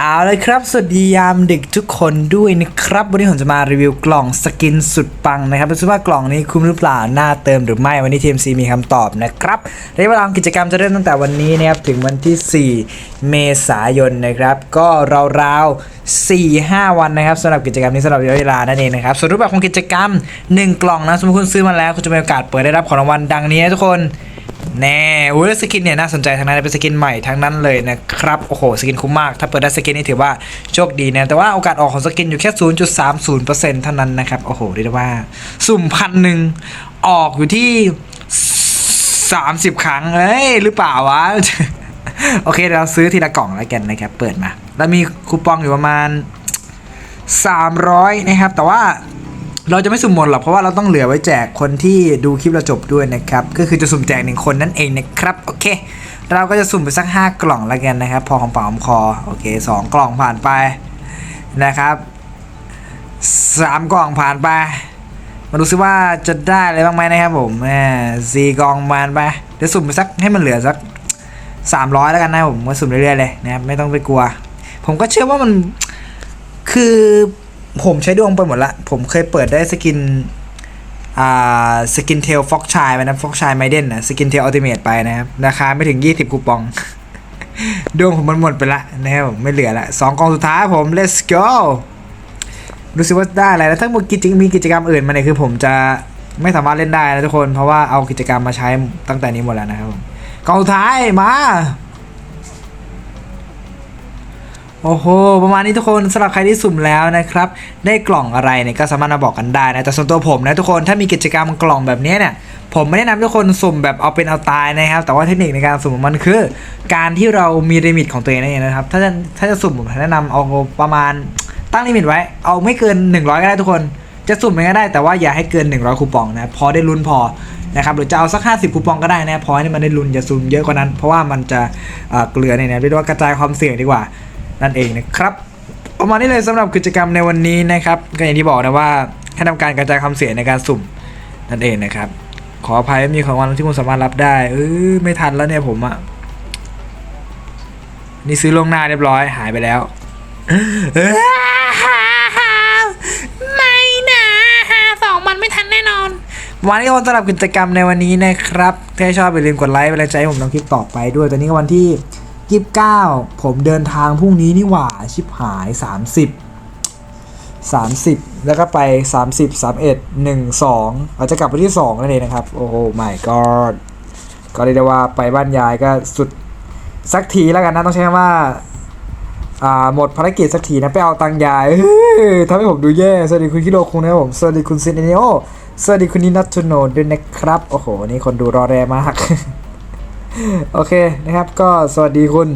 เอาเลยครับ สวัสดียามดึกทุกคนด้วยนะครับ วันนี้ผมจะมารีวิวกล่องสกินสุดปังนะครับไม่รู้ว่ากล่องนี้คุ้มหรือเปล่า น่าเติมหรือไม่ วันนี้ TMC มีคำตอบนะครับระยะเวลากิจกรรมจะเริ่มตั้งแต่วันนี้นะครับ ถึงวันที่ 4 เมษายนนะครับ ก็ราวๆ 4-5 วันนะครับสำหรับกิจกรรมนี้สำหรับระยะเวลานั่นเองนะครับ ส่วนรูปแบบของกิจกรรม 1 กล่องนะ สมมติคุณซื้อมาแล้ว คุณจะมีโอกาสเปิดได้รับของรางวัลดังนี้นะทุกคน แน่อุ้ยแล้วสกินเนี่ยน่าสนใจทั้งนั้นเป็นสกินใหม่ทั้งนั้นเลยนะครับโอ้โหสกินคุ้มมาก ถ้าเปิดได้สกินนี่ถือว่าโชคดีนะแต่ว่าโอกาสออกของสกินอยู่แค่ 0.30%เท่านั้นนะครับโอ้โหเรียกได้ว่า สุ่มพันหนึ่งออกอยู่ที่ 30 ครั้งเอ้ยหรือเปล่าวะ โอเคเดี๋ยวเราซื้อทีละกล่องแล้วกันนะครับ เปิดมา แล้วมีคูปองอยู่ประมาณ 300 นะครับ แต่ว่า เราจะไม่สุ่มหมดหรอกเพราะว่าเราต้องเหลือไว้แจกคนที่ดูคลิปเราจบด้วยนะครับ ก็คือจะสุ่มแจกหนึ่งคนนั่นเองนะครับโอเค เราก็จะสุ่มไปสัก 5 กล่องแล้วกันนะครับ พอของปากหอมคอโอเค 2 กล่องผ่านไปนะครับ 3 กล่องผ่านไป มาดูซิว่าจะได้อะไรบ้างไหมนะครับผมแหมสี่กล่องผ่านไปเดี๋ยวสุ่มไปสักให้มันเหลือสัก 300 แล้วกันนะผมก็สุ่มเรื่อยๆเลยนะครับไม่ต้องไปกลัว ผมก็เชื่อว่ามันคือ ผมใช้ดวงไปหมดละ ผมเคยเปิดได้สกิน อ่า สกินเทลฟ็อกชายไปนะฟ็อกชายไมเดนนะสกินเทลอัลติเมทไปนะครับ ราคาไม่ถึง 20 คูปอง ดวงผมมันหมดไปละนะครับไม่เหลือละสองกองสุดท้ายผม let's go ดูสิว่าได้อะไรแล้วถ้ากิจมีกิจกรรมอื่นมาเนี่ยคือผมจะไม่สามารถเล่นได้นะทุกคน เพราะว่าเอากิจกรรมมาใช้ตั้งแต่นี้หมดแล้วนะครับผมกองสุดท้ายมา โอ้โห ประมาณนี้ทุกคนสำหรับใครที่สุ่มแล้วนะครับ ได้กล่องอะไรเนี่ยก็สามารถมาบอกกันได้นะ แต่ส่วนตัวผมนะทุกคน ถ้ามีกิจกรรมกล่องแบบนี้เนี่ย ผมไม่แนะนำทุกคนสุ่มแบบเอาเป็นเอาตายนะครับ แต่ว่าเทคนิคในการสุ่มมันคือ การที่เรามีลิมิตของตัวเองนั่นเองนะครับ ถ้าจะถ้าจะสุ่มผมแนะนำเอาประมาณตั้งลิมิตไว้ เอาไม่เกิน 100 ก็ได้ทุกคน จะสุ่มยังไงก็ได้ แต่ว่าอย่าให้เกิน 100 คูปองนะพอได้ลุ้นพอนะครับหรือจะเอาสัก 50 คูปองก็ได้นะพอให้มันได้ลุ้นอย่าสุมเยอะกว่านั้น เพราะว่ามันจะเกลือเนี่ยนะเรียกว่ากระจายความเสี่ยงดีกว่า นั่นเองนะครับประมาณนี้เลยสำหรับกิจกรรมในวันนี้นะครับก็อย่างที่บอกนะว่าให้ทำการกระจายความเสี่ยงในการสุ่มนั่นเองนะครับ ขออภัยมีของวัลที่คุณสามารถรับได้เออไม่ทันแล้วเนี่ยผมอะนี่ซื้อลวงหน้าเรียบร้อยหายไปแล้วไม่นะหาสองมันไม่ทันแน่นอนวันนี้ก็สำหรับกิจกรรมในวันนี้นะครับ ถ้าชอบอย่าลืมกดไลค์เป็นแรงใจให้ผมทำคลิปต่อไปด้วยตอนนี้ก็วันที่ 29ผมเดินทางพรุ่งนี้นี่หว่าชิบหาย30 30แล้วก็ไป30 31 1 2อาจจะกลับไปที่2นั่นเองนะครับ โอ้โห my god ก็เรียกได้ว่าไปบ้านยายก็สุดสักทีแล้วกันนะต้องใช้คำว่าอ่าหมดภารกิจสักทีนะไปเอาตังค์ยายทำให้ผมดูแย่สวัสดีคุณคิโรคุงนะครับผมสวัสดีคุณซินเนโอสวัสดีคุณนินัทโนด้วยนะครับ โอ้โหนี่คนดูรอแรมาก โอเคนะครับ ก็สวัสดีคุณ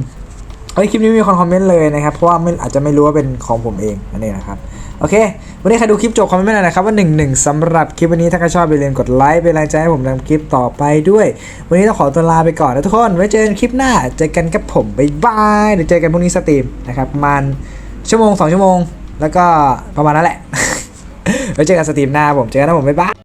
เอ้ยคลิปนี้มีคนคอมเมนต์เลยนะครับ เพราะว่าไม่อาจจะไม่รู้ว่าเป็นของผมเองนั่นเองนะครับ โอเค วันนี้ใครดูคลิปจบคอมเมนต์มาหน่อยนะครับ ว่า1นึสำหรับคลิปวันนี้ถ้าใครชอบอย่าลืมกดไลค์เป็นแรงใจให้ผมทำคลิปต่อไปด้วย วันนี้ต้องขอตัวลาไปก่อนนะทุกคนไว้เจอกันคลิปหน้าเจอกันกับผมบ๊ายบายเดี๋ยวเจอกันพรุ่งนี้สตรีมนะครับประมาณชั่วโมง2ชั่วโมง แล้วก็ประมาณนั้นแหละไว้เจอกันสตรีมหน้าผมเจอกันนะผมบ๊ายบาย